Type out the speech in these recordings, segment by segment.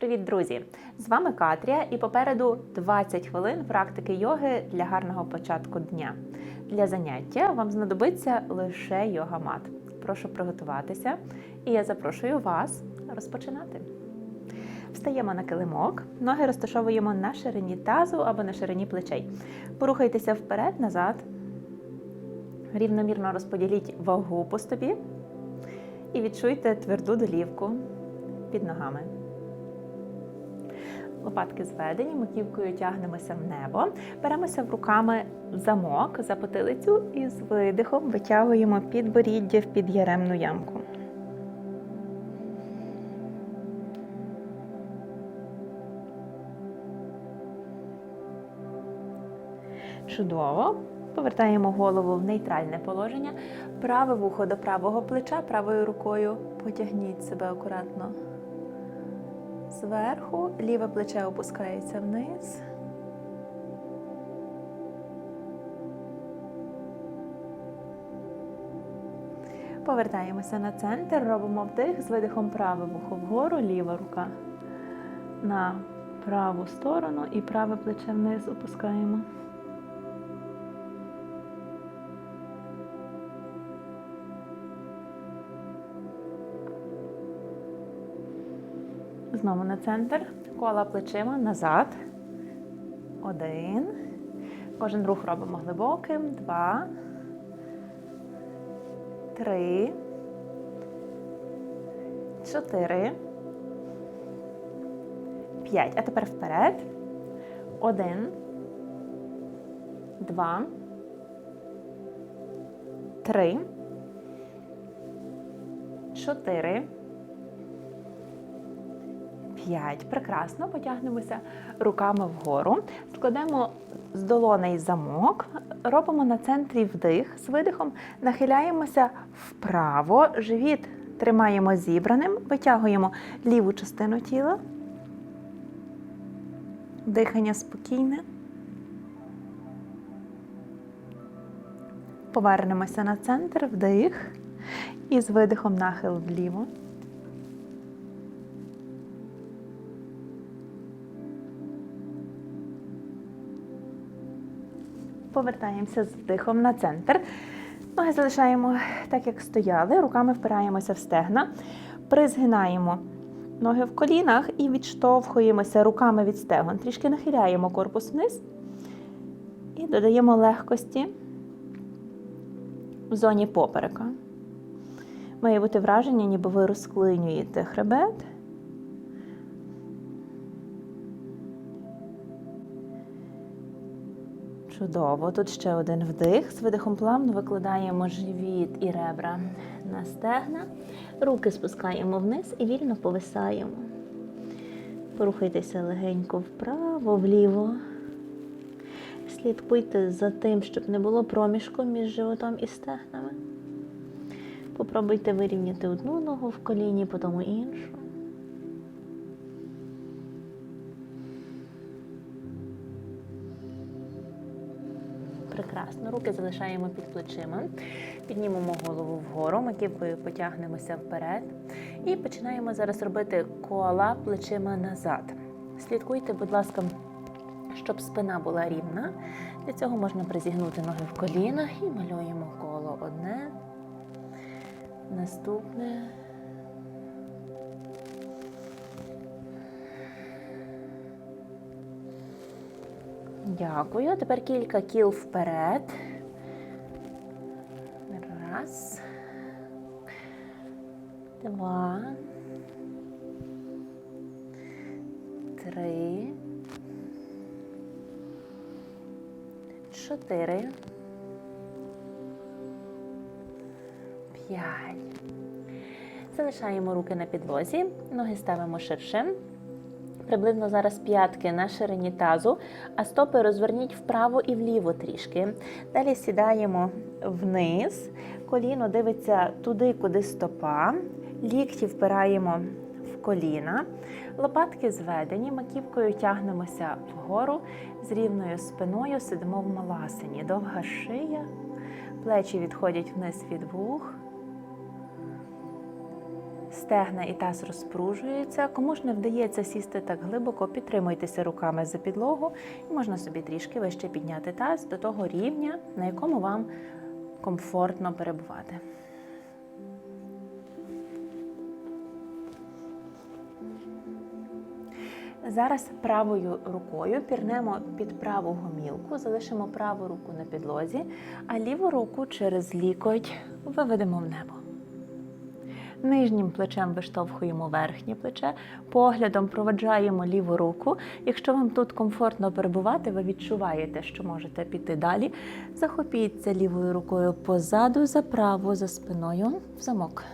Привіт, друзі! З вами Катрія і попереду 20 хвилин практики йоги для гарного початку дня. Для заняття вам знадобиться лише йога-мат. Прошу приготуватися, і я запрошую вас розпочинати. Встаємо на килимок, ноги розташовуємо на ширині тазу або на ширині плечей. Порухайтеся вперед-назад. Рівномірно розподіліть вагу по стопі і відчуйте тверду долівку під ногами. Лопатки зведені, маківкою тягнемося в небо. Беремося в руками замок за потилицю і з видихом витягуємо підборіддя в під'яремну ямку. Чудово. Повертаємо голову в нейтральне положення. Праве вухо до правого плеча, правою рукою потягніть себе акуратно зверху, ліве плече опускається вниз. Повертаємося на центр, робимо вдих з видихом праве вухо вгору, ліва рука на праву сторону і праве плече вниз опускаємо. Знову на центр. Кола плечима назад. Один. Кожен рух робимо глибоким. Два. Три. Чотири. П'ять. А тепер вперед. Один. Два. Три. Чотири. П'ять. Прекрасно. Потягнемося руками вгору. Складемо з долоней замок. Робимо на центрі вдих з видихом. Нахиляємося вправо. Живіт тримаємо зібраним. Витягуємо ліву частину тіла. Дихання спокійне. Повернемося на центр, вдих. І з видихом нахил вліво. Повертаємося з вдихом на центр. Ноги залишаємо так, як стояли. Руками впираємося в стегна, призгинаємо ноги в колінах і відштовхуємося руками від стегон. Трішки нахиляємо корпус вниз і додаємо легкості в зоні поперека. Має бути враження, ніби ви розклинюєте хребет. Чудово. Тут ще один вдих. З видихом плавно викладаємо живіт і ребра на стегна. Руки спускаємо вниз і вільно повисаємо. Порухайтеся легенько вправо, вліво. Слідкуйте за тим, щоб не було проміжку між животом і стегнами. Попробуйте вирівняти одну ногу в коліні, потім іншу. Прекрасно. Руки залишаємо під плечима. Піднімемо голову вгору, маківкою потягнемося вперед. І починаємо зараз робити кола плечима назад. Слідкуйте, будь ласка, щоб спина була рівна. Для цього можна призігнути ноги в колінах і малюємо коло одне. Наступне. Дякую. Тепер кілька кіл вперед. Раз. Два. Три. Чотири. П'ять. Залишаємо руки на підлозі, ноги ставимо ширше. Приблизно зараз п'ятки на ширині тазу, а стопи розверніть вправо і вліво трішки. Далі сідаємо вниз, коліно дивиться туди, куди стопа, лікті впираємо в коліна, лопатки зведені, маківкою тягнемося вгору з рівною спиною, сидимо в маласині. Довга шия, плечі відходять вниз від вух. Стегна і таз розпружуються. Кому ж не вдається сісти так глибоко, підтримуйтеся руками за підлогу і можна собі трішки вище підняти таз до того рівня, на якому вам комфортно перебувати. Зараз правою рукою пірнемо під праву гомілку, залишимо праву руку на підлозі, а ліву руку через лікоть виведемо в небо. Нижнім плечем виштовхуємо верхнє плече, поглядом проведжаємо ліву руку. Якщо вам тут комфортно перебувати, ви відчуваєте, що можете піти далі. Захопіться лівою рукою позаду, за праву, за спиною в замок.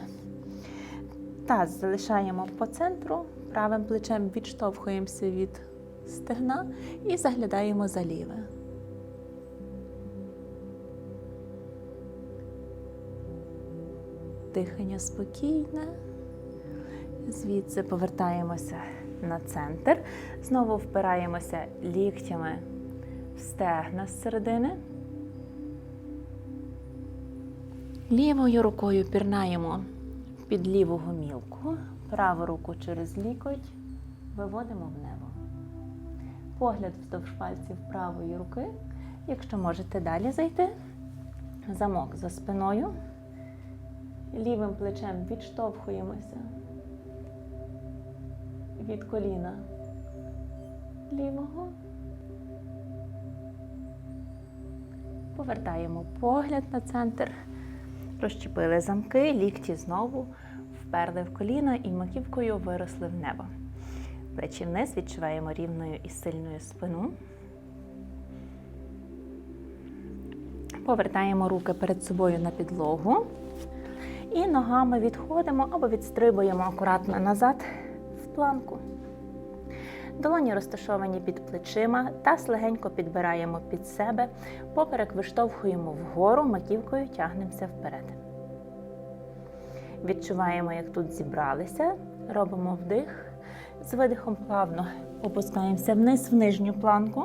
Таз залишаємо по центру, правим плечем відштовхуємося від стегна і заглядаємо за ліве. Дихання спокійне. Звідси повертаємося на центр. Знову впираємося ліктями в стегна з середини. Лівою рукою пірнаємо під ліву гомілку, праву руку через лікоть виводимо в небо. Погляд вздовж пальців правої руки. Якщо можете далі зайти, замок за спиною. Лівим плечем відштовхуємося від коліна лівого. Повертаємо погляд на центр, розчепили замки, лікті знову вперли в коліна і маківкою виросли в небо. Плечі вниз відчуваємо рівною і сильною спину. Повертаємо руки перед собою на підлогу. І ногами відходимо або відстрибуємо акуратно назад в планку. Долоні розташовані під плечима, таз легенько підбираємо під себе, поперек виштовхуємо вгору, маківкою тягнемося вперед. Відчуваємо, як тут зібралися, робимо вдих, з видихом плавно опускаємося вниз в нижню планку,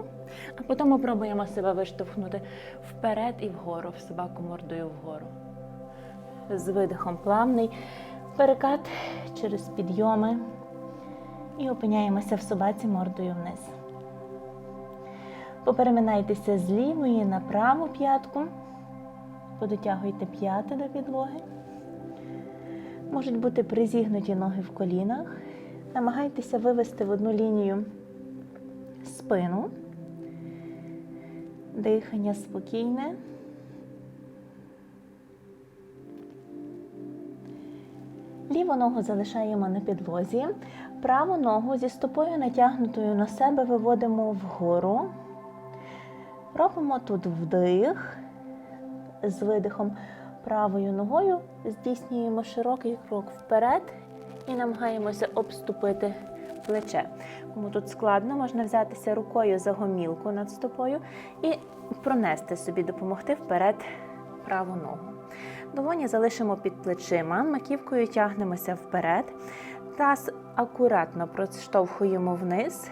а потім пробуємо себе виштовхнути вперед і вгору, в собаку мордою вгору з видихом плавний перекат через підйоми і опиняємося в собаці мордою вниз. Попереминайтеся з лівої на праву п'ятку, подотягуйте п'яти до підлоги. Можуть бути призігнуті ноги в колінах. Намагайтеся вивести в одну лінію спину, дихання спокійне. Ліву ногу залишаємо на підлозі, праву ногу зі стопою натягнутою на себе виводимо вгору. Робимо тут вдих з видихом правою ногою, здійснюємо широкий крок вперед і намагаємося обступити плече. Кому тут складно, можна взятися рукою за гомілку над стопою і пронести собі, допомогти вперед праву ногу. Долоні залишимо під плечима, маківкою тягнемося вперед. Таз акуратно проштовхуємо вниз.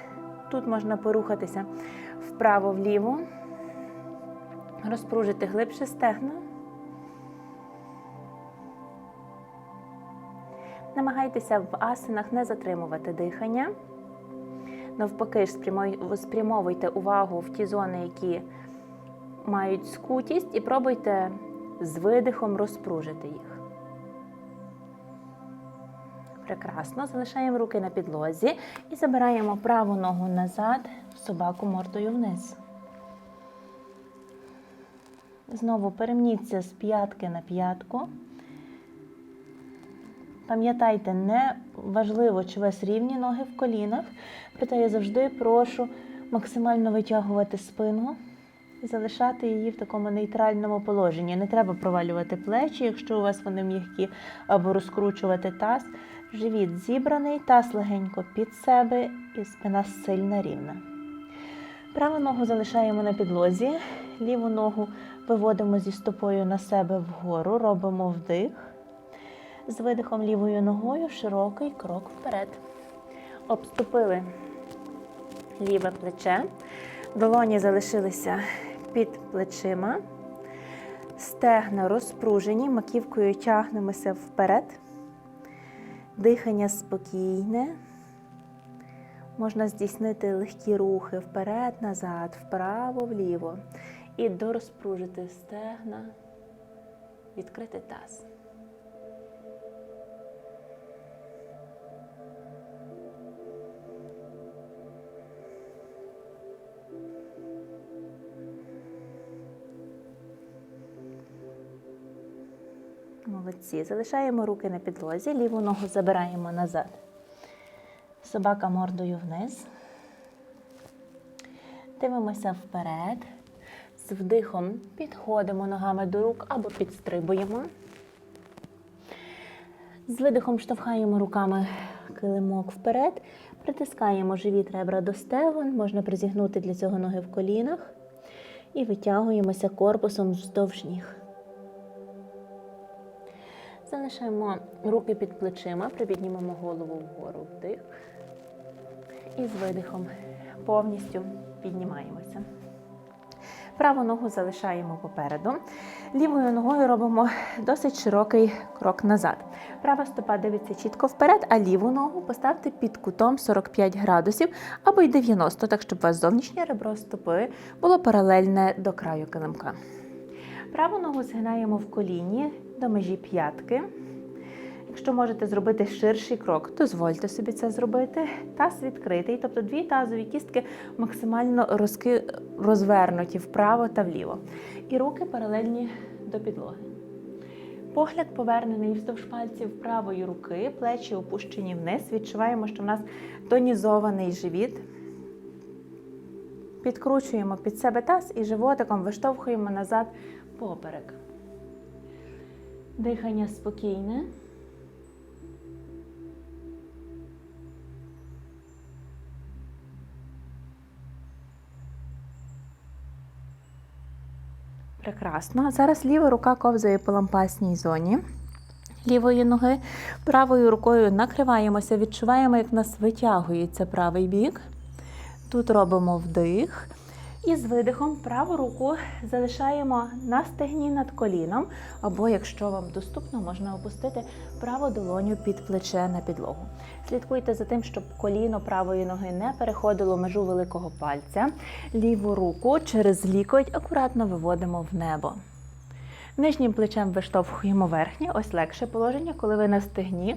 Тут можна порухатися вправо-вліво, розпружити глибше стегна. Намагайтеся в асинах не затримувати дихання. Навпаки, ж спрямовуйте увагу в ті зони, які мають скутість, і пробуйте з видихом розпружити їх. Прекрасно. Залишаємо руки на підлозі і забираємо праву ногу назад, собаку мордою вниз. Знову перемніться з п'ятки на п'ятку. Пам'ятайте, не важливо, чи у вас рівні ноги в колінах, проте я завжди прошу максимально витягувати спину залишати її в такому нейтральному положенні. Не треба провалювати плечі, якщо у вас вони м'які, або розкручувати таз. Живіт зібраний, таз легенько під себе і спина сильна рівна. Праву ногу залишаємо на підлозі, ліву ногу виводимо зі стопою на себе вгору, робимо вдих. З видихом лівою ногою широкий крок вперед. Обступили ліве плече, долоні залишилися під плечима, стегна розпружені, маківкою тягнемося вперед. Дихання спокійне. Можна здійснити легкі рухи вперед, назад, вправо, вліво. І дорозпружити стегна, відкрити таз. Молодці. Залишаємо руки на підлозі, ліву ногу забираємо назад. Собака мордою вниз. Дивимося вперед. З вдихом підходимо ногами до рук або підстрибуємо. З видихом штовхаємо руками килимок вперед, притискаємо живіт ребра до стегон, можна призігнути для цього ноги в колінах і витягуємося корпусом вздовж ніг. Залишаємо руки під плечима, припіднімемо голову вгору вдих. І з видихом повністю піднімаємося. Праву ногу залишаємо попереду. Лівою ногою робимо досить широкий крок назад. Права стопа дивиться чітко вперед, а ліву ногу поставте під кутом 45 градусів або й 90, так щоб у вас зовнішнє ребро стопи було паралельне до краю килимка. Праву ногу згинаємо в коліні до межі п'ятки. Якщо можете зробити ширший крок, дозвольте собі це зробити. Таз відкритий, тобто дві тазові кістки максимально розки... розвернуті вправо та вліво. І руки паралельні до підлоги. Погляд повернений вздовж пальців правої руки, плечі опущені вниз. Відчуваємо, що в нас тонізований живіт. Підкручуємо під себе таз і животиком виштовхуємо назад поперек. Дихання спокійне. Прекрасно. Зараз ліва рука ковзає по лампасній зоні лівої ноги. Правою рукою накриваємося, відчуваємо, як в нас витягується правий бік. Тут робимо вдих. І з видихом праву руку залишаємо на стегні над коліном, або, якщо вам доступно, можна опустити праву долоню під плече на підлогу. Слідкуйте за тим, щоб коліно правої ноги не переходило межу великого пальця. Ліву руку через лікоть акуратно виводимо в небо. Нижнім плечем виштовхуємо верхнє, ось легше положення, коли ви на стегні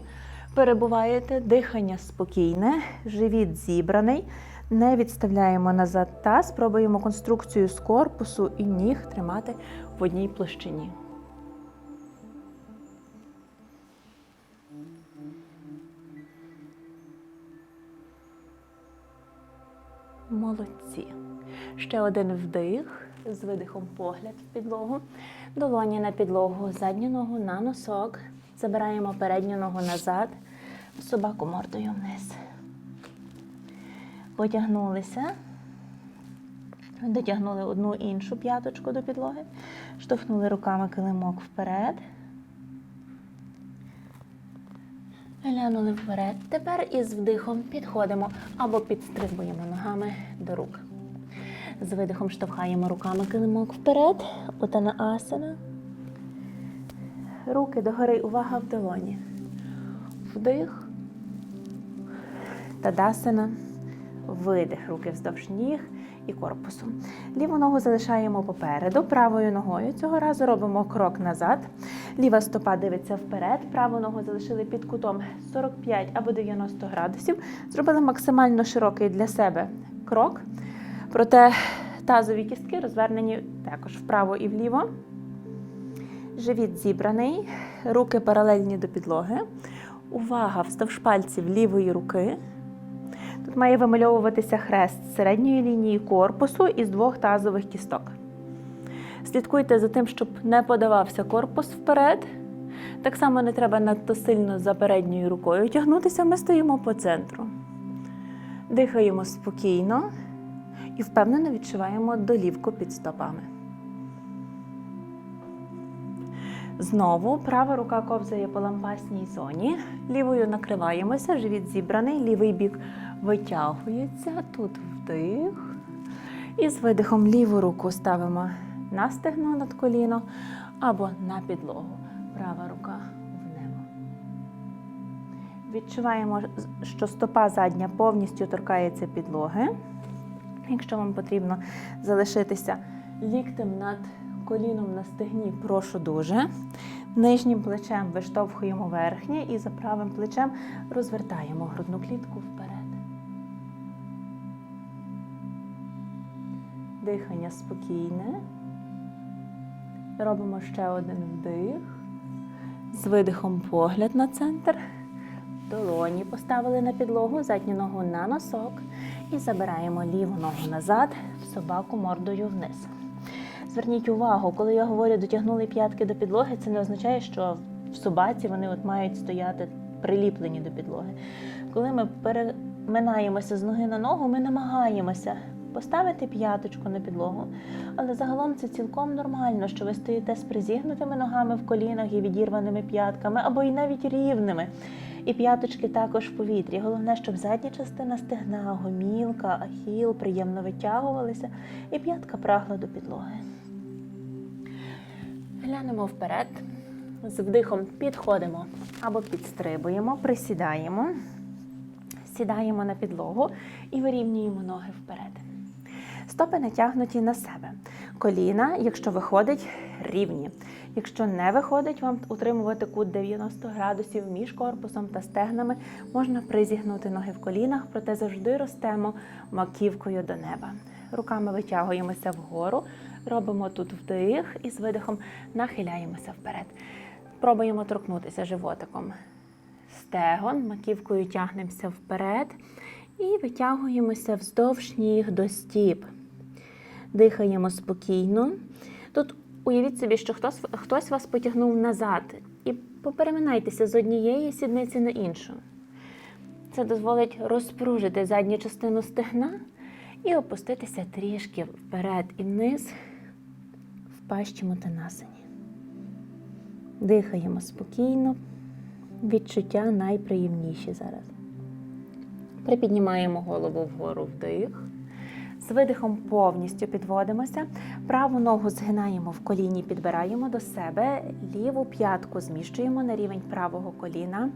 перебуваєте, дихання спокійне, живіт зібраний. Не відставляємо назад таз, спробуємо конструкцію з корпусу і ніг тримати в одній площині. Молодці. Ще один вдих, з видихом погляд в підлогу. Долоні на підлогу, задню ногу на носок. Забираємо передню ногу назад, собаку мордою вниз. Потягнулися, дотягнули одну іншу п'яточку до підлоги, штовхнули руками килимок вперед. Глянули вперед. Тепер із вдихом підходимо або підстрибуємо ногами до рук. З видихом штовхаємо руками килимок вперед. Утана асана. Руки догори, увага в долоні. Вдих. Тадасана. Видих, руки вздовж ніг і корпусу. Ліву ногу залишаємо попереду, правою ногою. Цього разу робимо крок назад. Ліва стопа дивиться вперед, праву ногу залишили під кутом 45 або 90 градусів. Зробили максимально широкий для себе крок. Проте тазові кістки розвернені також вправо і вліво. Живіт зібраний, руки паралельні до підлоги. Увага вздовж пальців лівої руки. Має вимальовуватися хрест середньої лінії корпусу із двох тазових кісток. Слідкуйте за тим, щоб не подавався корпус вперед. Так само не треба надто сильно за передньою рукою тягнутися, ми стоїмо по центру. Дихаємо спокійно і впевнено відчуваємо долівку під стопами. Знову права рука ковзає по лампасній зоні. Лівою накриваємося, живіт зібраний, лівий бік витягується. Тут вдих. І з видихом ліву руку ставимо на стегно над коліно або на підлогу. Права рука в небо. Відчуваємо, що стопа задня повністю торкається підлоги. Якщо вам потрібно залишитися ліктем над коліном на стегні, прошу дуже. Нижнім плечем виштовхуємо верхнє і за правим плечем розвертаємо грудну клітку вперед. Дихання спокійне. Робимо ще один вдих. З видихом погляд на центр. Долоні поставили на підлогу, задню ногу на носок і забираємо ліву ногу назад, в собаку мордою вниз. Зверніть увагу, коли я говорю дотягнули п'ятки до підлоги, це не означає, що в собаці вони от мають стояти приліплені до підлоги. Коли ми переминаємося з ноги на ногу, ми намагаємося поставити п'яточку на підлогу. Але загалом це цілком нормально, що ви стоїте з призігнутими ногами в колінах і відірваними п'ятками, або й навіть рівними. І п'яточки також в повітрі. Головне, щоб задня частина стегна, гомілка, ахіл приємно витягувалися, і п'ятка прагла до підлоги. Глянемо вперед. З вдихом підходимо або підстрибуємо, присідаємо, сідаємо на підлогу і вирівнюємо ноги вперед. Стопи натягнуті на себе. Коліна, якщо виходить, рівні. Якщо не виходить, вам утримувати кут 90 градусів між корпусом та стегнами, можна призігнути ноги в колінах, проте завжди ростемо маківкою до неба. Руками витягуємося вгору, робимо тут вдих і з видихом нахиляємося вперед. Пробуємо торкнутися животиком. Стегон, маківкою тягнемося вперед і витягуємося вздовж ніг до стіп. Дихаємо спокійно. Тут уявіть собі, що хтось, хтось вас потягнув назад, і попереминайтеся з однієї сідниці на іншу. Це дозволить розпружити задню частину стегна і опуститися трішки вперед і вниз в пащі мотанасані. Дихаємо спокійно, відчуття найприємніші зараз. Припіднімаємо голову вгору вдих. З видихом повністю підводимося. Праву ногу згинаємо в коліні, підбираємо до себе, ліву п'ятку зміщуємо на рівень правого коліна.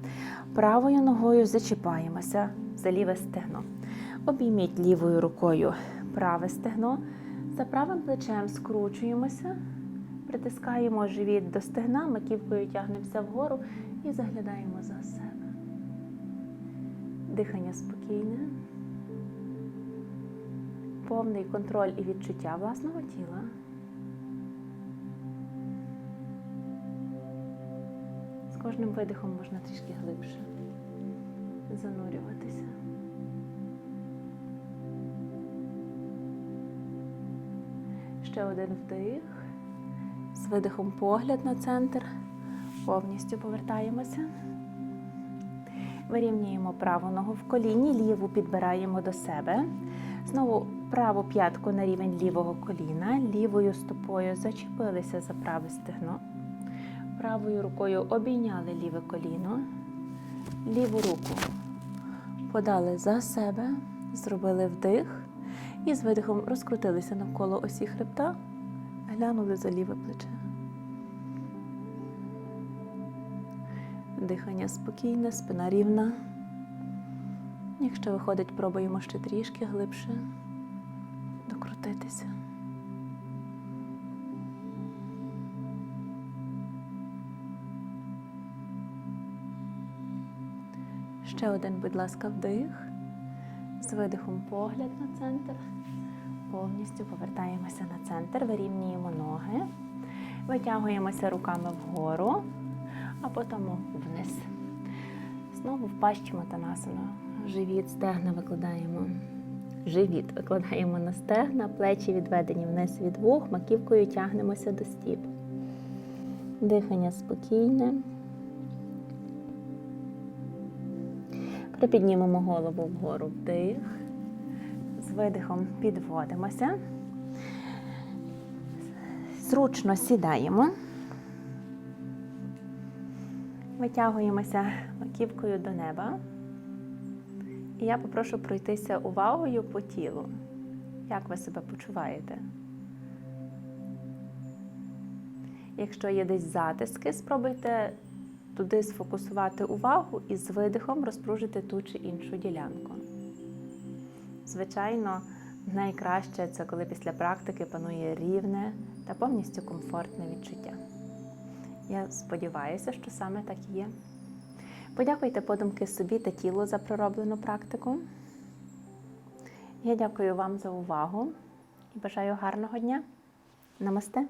Правою ногою зачіпаємося за ліве стегно. Обійміть лівою рукою праве стегно. За правим плечем скручуємося, притискаємо живіт до стегна, маківкою тягнемося вгору і заглядаємо за себе. Дихання спокійне повний контроль і відчуття власного тіла. З кожним видихом можна трішки глибше занурюватися. Ще один вдих. З видихом погляд на центр. Повністю повертаємося. Вирівнюємо праву ногу в коліні, ліву підбираємо до себе. Знову праву п'ятку на рівень лівого коліна, лівою стопою зачепилися за праве стегно. Правою рукою обійняли ліве коліно, ліву руку подали за себе, зробили вдих і з видихом розкрутилися навколо осі хребта, глянули за ліве плече. Дихання спокійне, спина рівна. Якщо виходить, пробуємо ще трішки глибше докрутитися. Ще один, будь ласка, вдих. З видихом погляд на центр. Повністю повертаємося на центр, вирівнюємо ноги, витягуємося руками вгору, а потім вниз. Знову в пащі матанасану. Живіт, стегна викладаємо. Живіт викладаємо на стегна, плечі відведені вниз від вух, маківкою тягнемося до стіп. Дихання спокійне. Припіднімемо голову вгору вдих. З видихом підводимося. Зручно сідаємо. Витягуємося маківкою до неба. І я попрошу пройтися увагою по тілу. Як ви себе почуваєте? Якщо є десь затиски, спробуйте туди сфокусувати увагу і з видихом розпружити ту чи іншу ділянку. Звичайно, найкраще це коли після практики панує рівне та повністю комфортне відчуття. Я сподіваюся, що саме так і є. Подякуйте подумки собі та тілу за пророблену практику. Я дякую вам за увагу і бажаю гарного дня. Намасте!